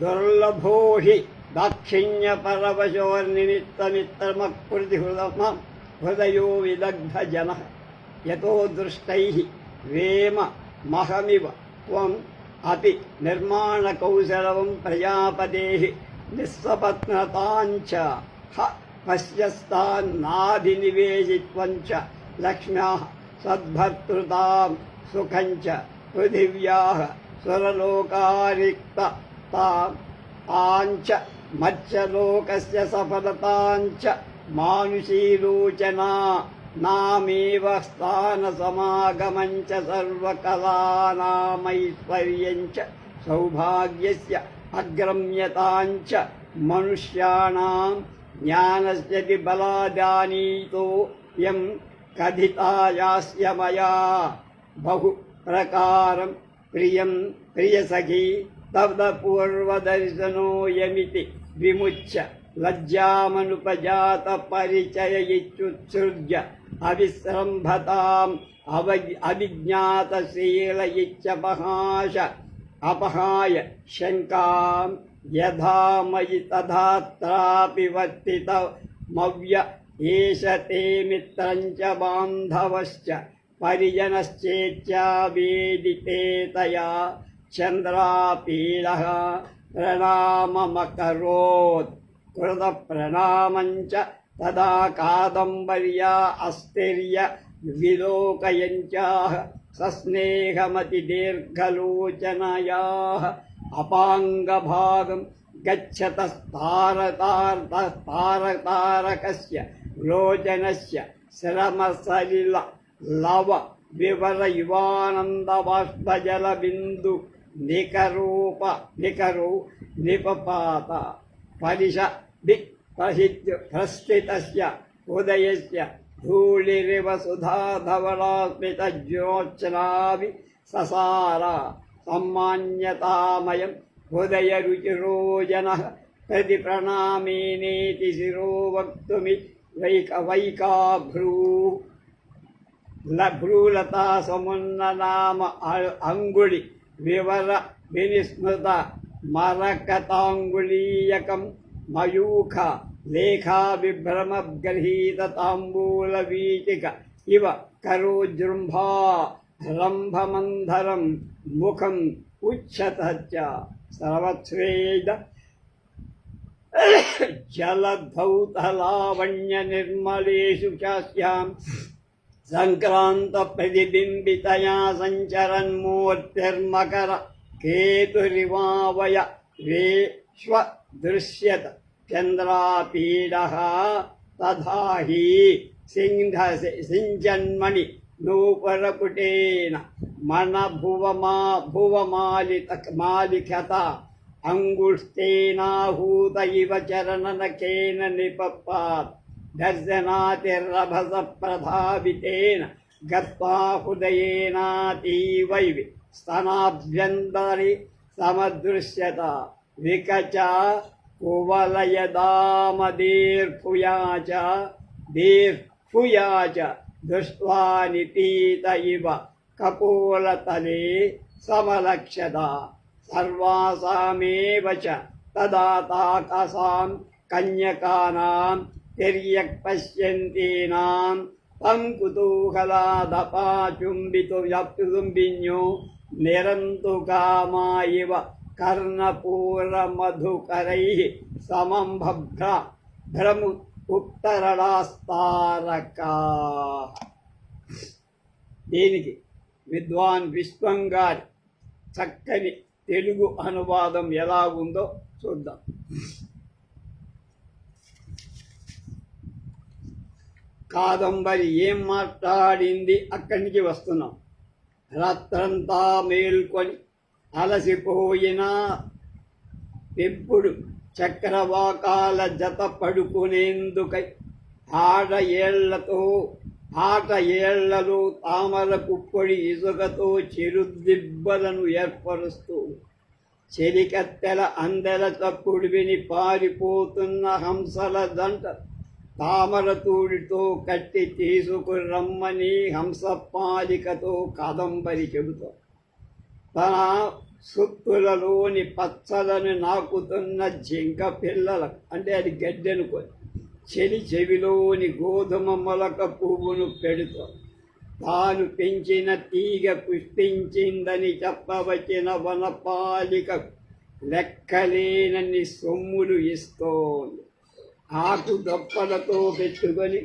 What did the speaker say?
దుర్లభో హి దాక్షిణ్య పరవశోర్నిమిత్తమిత్తమకృతి హృదమ హృదయో విదగ్ధ జన యతో దృష్టై వేమ మహమివ త్వం అతి నిర్మాణకౌశలం ప్రజాపదే ప్రజాపతే నిస్సపత్నతాంచ హ పశ్యస్తాన్నాభినివేశిత్వం లక్ష్మ్యా సద్భర్తృతాం సుఖంచ చ పృథివ్యా సురలోకారిక్త తాం తాంచ మత్స్యలోకస్య సఫలతాంచ మానుషీలోచనా నామేవ స్థాన సమాగమం చ సర్వకళానామైశ్వర్యం చ సౌభాగ్యస్య అగ్రమ్యతాంచ మనుష్యాణాం జ్ఞానస్యతి బలాదానీతో యం కథితాయాస్య तदपूर्वदर्शनोऽयमिति विमुच्य लज्जामनुपजातपरिचययित्युत्सृज्य अविसृम्भताम् अव अभिज्ञातशील इत्यपहाश अपहाय शङ्कां यथा मयि तथा त्रापि वर्तितमव्य एष ते मित्रञ्च बान्धवश्च परिजनश्चेत्यावेदिते तया వర్తిత మవ్య ఏష తే మిత్రం చ బాంధవశ్చ పరిజనశ్చేత్యావేదితేతయా చంద్రాపీడ ప్రణామమకరోత్. కృత ప్రణామంచ తదా కాదంబర్యా అస్థిర్య విలోకయంచాః సస్నేహమతి దీర్ఘలోచనయా అపాంగభాగం గచ్చతస్తారతారకస్య లోచనస్య శ్రమసలిల నికరూప నికరు నిపపాత పరిష ప్రసిద్ధ ప్రస్థితస్య ఉదయస్య ధూళిరివ సుధాధవళాస్మిత జ్యోత్స్నావి ససార సమ్మాన్యతామయం హృదయ రుచిరోజన ప్రతి ప్రణామేనేతి శిరో వక్తుమి వైక వైకాభ్రూ భ్రూలతా సమున్న నామ అంగుళి विवर विनिस्मृत मरकताङ्गुलीयकं मयूख लेखा विभ्रमगृहीतताम्बूलवीचिक इव करोजृम्भा रम्भमन्धरं मुखम् उच्छतः च। सर्वस्वेद जलधौतलावण्यनिर्मलेषु चास्याम् నిర్మలేషు చాస్యాం సంక్రాంత ప్రతిబింబితయా సంచరన్మూర్తిర్మకర కేతురివావయ వేశ్వ దృశ్యత చంద్రాపీడ తథా హి సింధ సింజన్మణి నూపరపుటేన మన భువమా భువమాలిత మాలిఖత అంగుష్టేనాహూత ఇవ చరణనకేన నిపపాత్ దర్శనాతిరభస ప్రభావితేన గత్వా హృదయేనాతీవైవి స్తనాభ్యంతరి సమదృశ్యత వికచ కువలయదామదీర్భుయా చ దీర్భుయా చ దృష్ట్వా నిపీత ఇవ కపోలతలే సమలక్ష్యత సర్వాసామేవ చ తదా తాకసాం కన్యకానాం తిర్యక్ పశ్యంతీనాం తం కుతూహలాదపాచుంబితు వ్యాప్తుదుంబిన్యో నిరంతు కామా ఇవ కర్ణపూరమధుకరై సమం భ్ర భ్రము ఉత్తరడాస్తారక దీనికి విద్వాన్ విశ్వం గారి చక్కని తెలుగు అనువాదం ఎలా ఉందో చూద్దాం. కాదంబరి ఏం మాట్లాడింది? అక్కడి నుంచి వస్తున్నాం. రాత్రంతా మేల్కొని అలసిపోయిన పెంపుడు చక్రవాకాల జత పడుకునేందుకై ఆడ ఏళ్ళతో ఆట ఏళ్ళలో తామర కుప్పొడి ఇసుకతో చిరుదిబ్బలను ఏర్పరుస్తూ చెలికత్తెల అందెల చప్పుడు విని పారిపోతున్న హంసల దంట తామరతూడితో కట్టి కట్టి తీసుకురమ్మని హంసపాలికతో కాదంబరి చెబుతాం తన సుత్తులలోని పచ్చలను నాకుతున్న జింక పిల్లల అంటే అది గడ్డెనుకో చెలి చెవిలోని గోధుమ మొలక పువ్వును పెడుతూ తాను పెంచిన తీగ పుష్పించిందని చెప్పవచ్చిన వనపాలిక లెక్కలేనన్ని సొమ్ములు ఇస్తోంది. ఆకు దొప్పలతో పెట్టుకొని